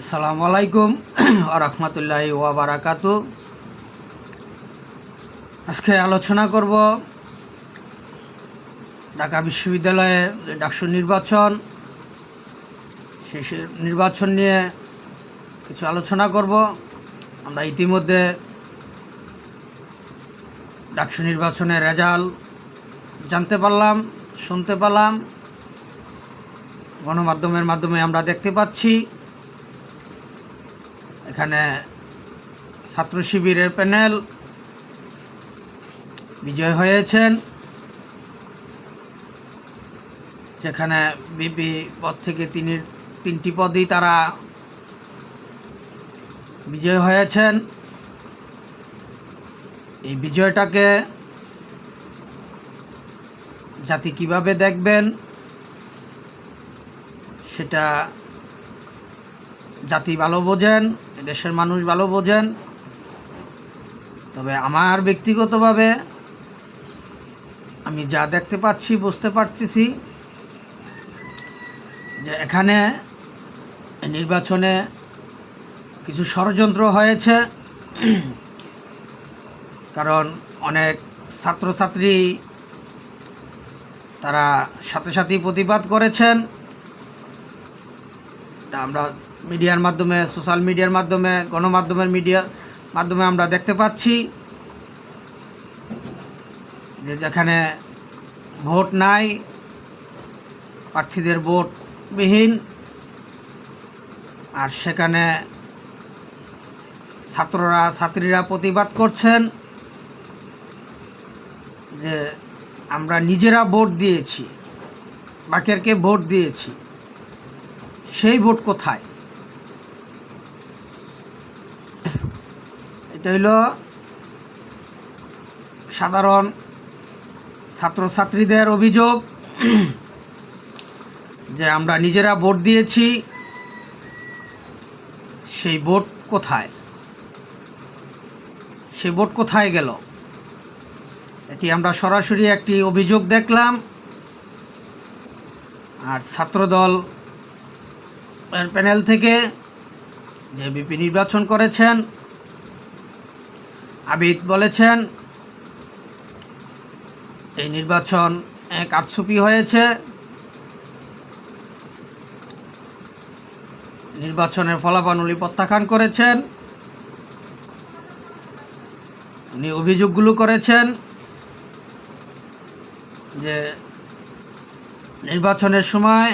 আসসালামু আলাইকুম রহমতুল্লাহ ওয়াবারাকাতু আজকে আলোচনা করব ঢাকা বিশ্ববিদ্যালয়ে ডাকসু নির্বাচন, সেই নির্বাচন নিয়ে কিছু আলোচনা করব। আমরা ইতিমধ্যে ডাকসু নির্বাচনের রেজাল্ট জানতে পারলাম, শুনতে পারলাম। গণমাধ্যমের মাধ্যমে আমরা দেখতে পাচ্ছি। এখানে ছাত্র শিবিরের প্যানেল বিজয় হয়েছেন, যেখানে বিপি পদ থেকে তিনি তিনটি পদই তারা বিজয় হয়েছেন। এই বিজয়টাকে জাতি কীভাবে দেখবেন সেটা জাতি ভালো বোঝেন। দেশের মানুষ ভালো বোঝেন। তবে আমার ব্যক্তিগতভাবে আমি যা দেখতে পাচ্ছি, বুঝতে পারতেছি যে এখানে নির্বাচনে কিছু ষড়যন্ত্র হয়েছে। কারণ অনেক ছাত্রছাত্রী তারা সাথে সাথেই প্রতিবাদ করেছেন। আমরা মিডিয়ার মাধ্যমে সোশ্যাল মিডিয়ার মাধ্যমে, গণমাধ্যমের মিডিয়া মাধ্যমে আমরা দেখতে পাচ্ছি যে যেখানে ভোট নাই, প্রার্থীদের ভোটবিহীন আর সেখানে ছাত্ররা, ছাত্রীরা প্রতিবাদ করছেন যে আমরা নিজেরা ভোট দিয়েছি বাকেরকে ভোট দিয়েছি। সেই ভোট কোথায়? এটা হইল সাধারণ ছাত্রছাত্রীদের অভিযোগ যে আমরা নিজেরা ভোট দিয়েছি, সেই ভোট কোথায়? সেই ভোট কোথায় গেল? এটি আমরা সরাসরি একটি অভিযোগ দেখলাম। আর ছাত্রদল প্যানেল থেকে যে বিপি নির্বাচন করেছেন, আবিদ বলেছেন, এই নির্বাচন এক আটসুপি হয়েছে। নির্বাচনের ফলাফল প্রত্যাখ্যান করেছেন। উনি অভিযোগগুলো করেছেন যে নির্বাচনের সময়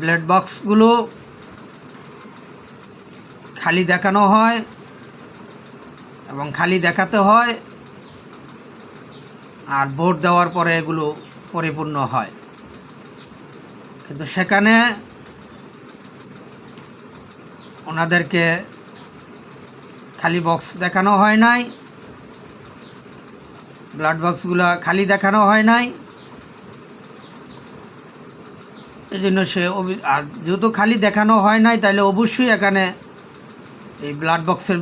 ব্লাড বক্সগুলো খালি দেখানো হয় এবং খালি দেখাতে হয় আর ভোট দেওয়ার পরে এগুলো পরিপূর্ণ হয়। কিন্তু সেখানে ওনাদেরকে খালি বক্স দেখানো হয় নাই ব্লাড বক্সগুলো খালি দেখানো হয় নাই। এই জন্য সে আর যেহেতু খালি দেখানো হয় নাই তাহলে অবশ্যই এখানে এই ব্লাড বক্সের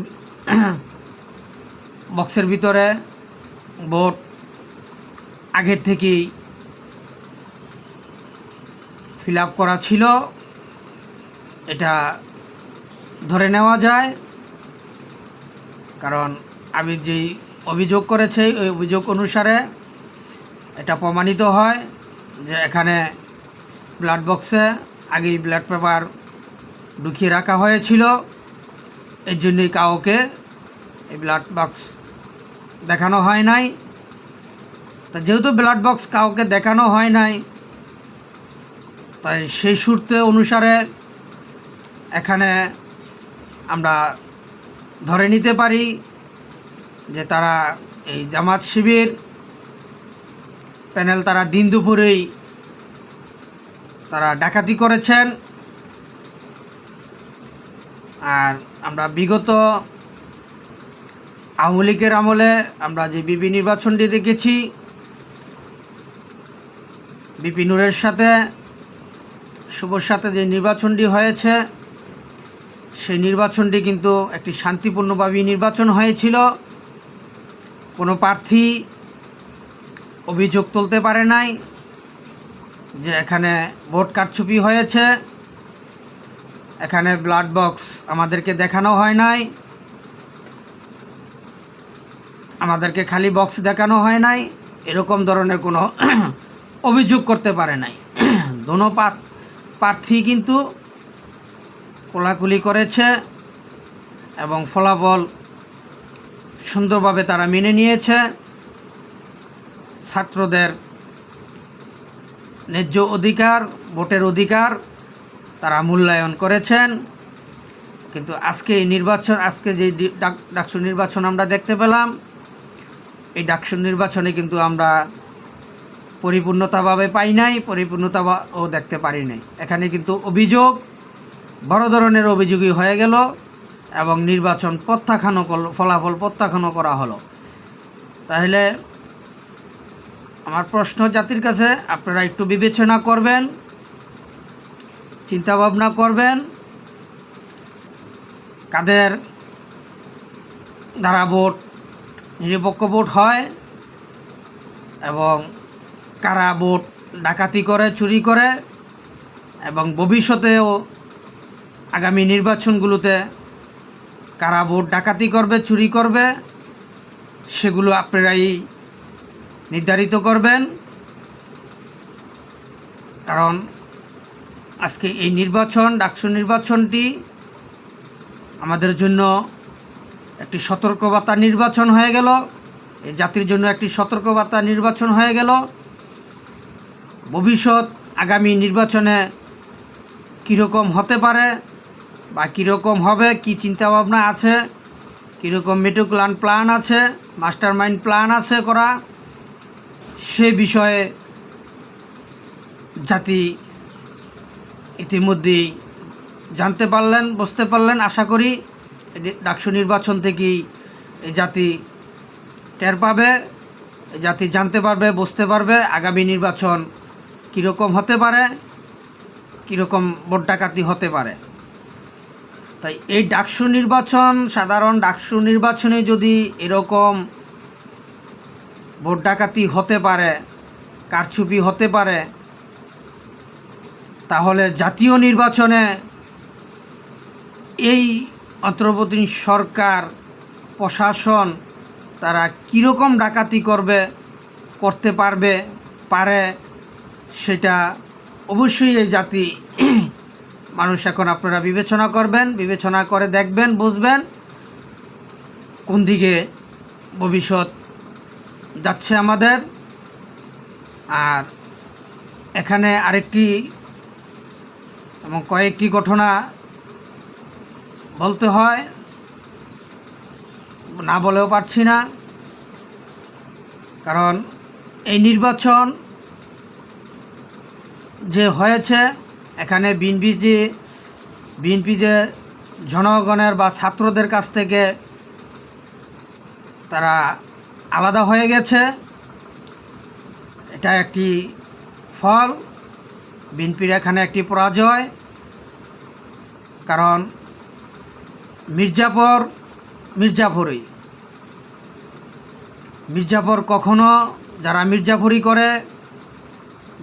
বক্সের ভিতরে ভোট আগের থেকেই ফিল করা ছিল। এটা ধরে নেওয়া যায়। কারণ আমি যেই অভিযোগ করেছে ওই অভিযোগ অনুসারে এটা প্রমাণিত হয় যে এখানে ব্লাড বক্সে আগেই ব্লাড পেপার ঢুকিয়ে রাখা হয়েছিল। এর জন্যই কাউকে এই ব্লাড বক্স দেখানো হয় নাই। তা যেহেতু ব্লাড বক্স কাউকে দেখানো হয় নাই, তাই সেই সূত্রে অনুসারে এখানে আমরা ধরে নিতে পারি যে তারা এই জামাত শিবির, প্যানেল তারা দিন দুপুরেই তারা ডাকাতি করেছেন। আর আমরা বিগত আওয়ামী লীগের আমলে আমরা যে বিপি নির্বাচনটি দেখেছি, বিপি নূরের সাথে, শুভর সাথে যে নির্বাচনটি হয়েছে, সেই নির্বাচনটি কিন্তু একটি শান্তিপূর্ণভাবেই নির্বাচন হয়েছিল। কোনো প্রার্থী অভিযোগ তুলতে পারে নাই। যে এখানে ভোট কারচুপি হয়েছে, এখানে ব্লাড বক্স আমাদেরকে দেখানো হয় নাই, আমাদেরকে খালি বক্স দেখানো হয় নাই, এরকম ধরনের কোনো অভিযোগ করতে পারে নাই। দোনো প্রার্থী কিন্তু কোলাকুলি করেছে এবং ফলাফল সুন্দরভাবে তারা মেনে নিয়েছে। ছাত্রদের ন্যায্য অধিকার, ভোটের অধিকার তারা মূল্যায়ন করেছেন। কিন্তু আজকে এই নির্বাচন, আজকে যে ডাকসু নির্বাচন আমরা দেখতে পেলাম, এই ডাকসু নির্বাচনে কিন্তু আমরা পরিপূর্ণতাভাবে পাই নাই পরিপূর্ণতা ও দেখতে পারি নাই। এখানে কিন্তু অভিযোগ, বড় ধরনের অভিযোগই হয়ে গেল এবং নির্বাচন প্রত্যাখ্যানও ফলাফল প্রত্যাখ্যানও করা হলো। তাহলে আমার প্রশ্ন জাতির কাছে, আপনারা একটু বিবেচনা করবেন চিন্তা ভাবনা করবেন, কাদের দ্বারা ভোট, নিরপেক্ষ ভোট হয় এবং কারা ভোট ডাকাতি করে, চুরি করে এবং ভবিষ্যতেও আগামী নির্বাচনগুলোতে কারা ভোট ডাকাতি করবে, চুরি করবে, সেগুলো আপনারাই নির্ধারিত করবেন। কারণ আজকে এই নির্বাচন, ডাকসু নির্বাচনটি আমাদের জন্য একটি সতর্কবার্তা নির্বাচন হয়ে গেল। এই জাতির জন্য একটি সতর্কবার্তা নির্বাচন হয়ে গেল। ভবিষ্যৎ আগামী নির্বাচনে কীরকম হতে পারে বা কীরকম হবে, কি চিন্তাভাবনা আছে, কীরকম মেটুক্লান প্ল্যান আছে মাস্টার মাইন্ড প্ল্যান আছে করা সে বিষয়ে জাতি ইতিমধ্যেই জানতে পারলেন, বুঝতে পারলেন। আশা করি ডাকসু নির্বাচন থেকেই জাতি টের পাবে জাতি জানতে পারবে, বুঝতে পারবে আগামী নির্বাচন কীরকম হতে পারে, কীরকম ভোট ডাকাতি হতে পারে। তাই এই ডাকসু নির্বাচন, সাধারণ ডাকসু নির্বাচনে যদি এরকম ভোট ডাকাতি হতে পারে, কারচুপি হতে পারে, তাহলে জাতীয় নির্বাচনে এই অন্তর্বর্তী সরকার, প্রশাসন তারা কীরকম ডাকাতি করবে, করতে পারবে, পারে, সেটা অবশ্যই এই জাতি মানুষ এখন আপনারা বিবেচনা করবেন, বিবেচনা করে দেখবেন, বুঝবেন, কোন দিকে ভবিষ্যৎ যাচ্ছে আমাদের। আর এখানে আরেকটি এবং কয়েকটি ঘটনা বলতে হয়, না বলেও পারছি না। কারণ এই নির্বাচন যে হয়েছে, এখানে বিএনপি যে বিএনপি যে জনগণের বা ছাত্রদের কাছ থেকে তারা আলাদা হয়ে গেছে। এটা একটি ফল। বিএনপির এখানে একটি পরাজয়। কারণ মির্জাফর মির্জাফরই মির্জাফর কখনো যারা মির্জাফরি করে,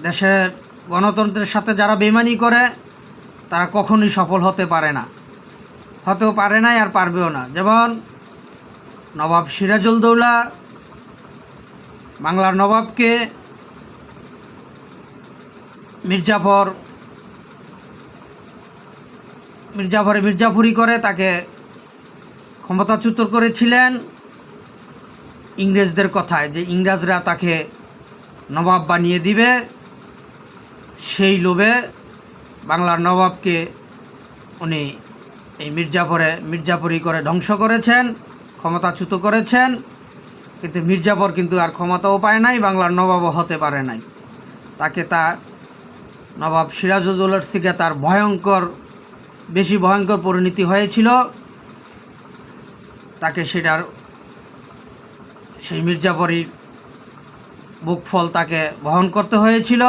দেশের গণতন্ত্রের সাথে যারা বেমানি করে, তারা কখনোই সফল হতে পারে না। হতেও পারে নাই আর পারবেও না। যেমন নবাব সিরাজউদ্দৌলা বাংলার নবাবকে মির্জাফর, মির্জাফরে মির্জাফুরি করে তাকে ক্ষমতাচ্যুত করেছিলেন ইংরেজদের কথায়, যে ইংরেজরা তাকে নবাব বানিয়ে দিবে। সেই লোভে বাংলার নবাবকে উনি এই মির্জাফরে, মির্জাফরি করে ধ্বংস করেছেন, ক্ষমতাচ্যুত করেছেন। কিন্তু মির্জাফর কিন্তু আর ক্ষমতাও পায় নাই, বাংলার নবাবও হতে পারে নাই। তাকে তা নবাব সিরাজউদ্দৌলার থেকে তার ভয়ঙ্কর, বেশি ভয়ঙ্কর পরিণতি হয়েছিল। তাকে সেটার, সেই মির্জাফরির বুকফল তাকে বহন করতে হয়েছিল,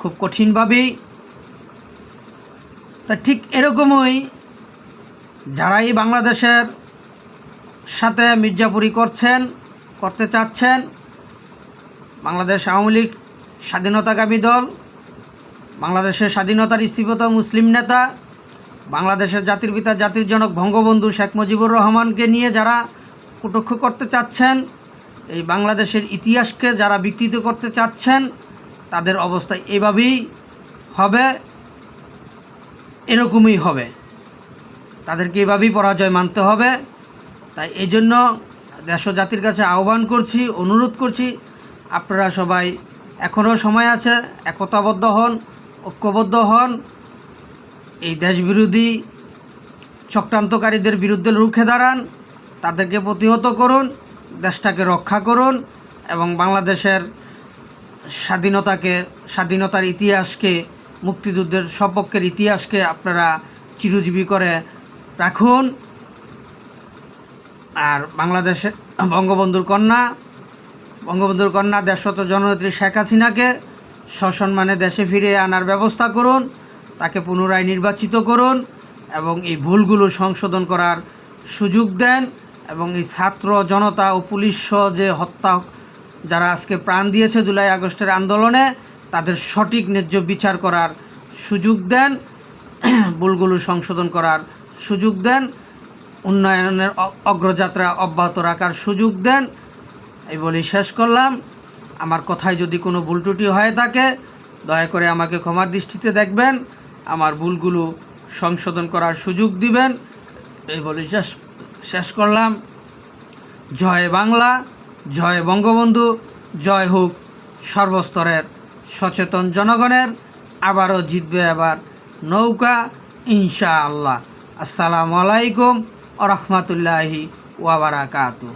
খুব কঠিনভাবেই। তা ঠিক এরকমই যারাই বাংলাদেশের সাথে মির্জাপুরি করছেন করতে চাচ্ছেন বাংলাদেশ আওয়ামী লীগ স্বাধীনতাকামী দল, বাংলাদেশের স্বাধীনতার স্থিপত মুসলিম নেতা, বাংলাদেশের জাতির পিতা, জাতির জনক বঙ্গবন্ধু শেখ মুজিবুর রহমানকে নিয়ে যারা কটক্ষ করতে চাচ্ছেন, এই বাংলাদেশের ইতিহাসকে যারা বিকৃত করতে চাচ্ছেন, তাদের অবস্থা এভাবেই হবে, এরকমই হবে। তাদেরকে এভাবেই পরাজয় মানতে হবে। তাই এই জন্য দেশ জাতির কাছে আহ্বান করছি, অনুরোধ করছি, আপনারা সবাই এখনও সময় আছে, একতাবদ্ধ হন, ঐক্যবদ্ধ হন। এই দেশবিরোধী চক্রান্তকারীদের বিরুদ্ধে রুখে দাঁড়ান, তাদেরকে প্রতিহত করুন, দেশটাকে রক্ষা করুন এবং বাংলাদেশের স্বাধীনতাকে, স্বাধীনতার ইতিহাসকে, মুক্তিযুদ্ধের সপক্ষের ইতিহাসকে আপনারা চিরজীবী করে রাখুন। আর বাংলাদেশে বঙ্গবন্ধুর কন্যা বঙ্গবন্ধুর কন্যা দেশত জননেত্রী শেখ হাসিনাকে সসম্মানে দেশে ফিরে আনার ব্যবস্থা করুন, তাকে পুনরায় নির্বাচিত করুন এবং এই ভুলগুলো সংশোধন করার সুযোগ দেন এবং এই ছাত্র জনতা ও পুলিশ যে হত্যা, যারা আজকে প্রাণ দিয়েছে জুলাই আগস্টের আন্দোলনে, তাদের সঠিক ন্যায্য বিচার করার সুযোগ দেন, ভুলগুলো সংশোধন করার সুযোগ দেন। উন্নয়নের অগ্রযাত্রা অব্যাহত রাখার সুযোগ দেন। এই বলেই শেষ করলাম। আমার কথায় যদি কোনো ভুল ত্রুটি হয়ে থাকে, দয়া করে আমাকে ক্ষমার দৃষ্টিতে দেখবেন। আমার ভুলগুলো সংশোধন করার সুযোগ দিবেন। এই বলেই শেষ শেষ করলাম। জয় বাংলা, জয় বঙ্গবন্ধু, জয় হোক সর্বস্তরের সচেতন জনগণের। আবারও জিতবে এবার নৌকা, ইনশাআল্লাহ। আসসালামু আলাইকুম। আ রহমতুল্লাহি ওয়াবারাকাতু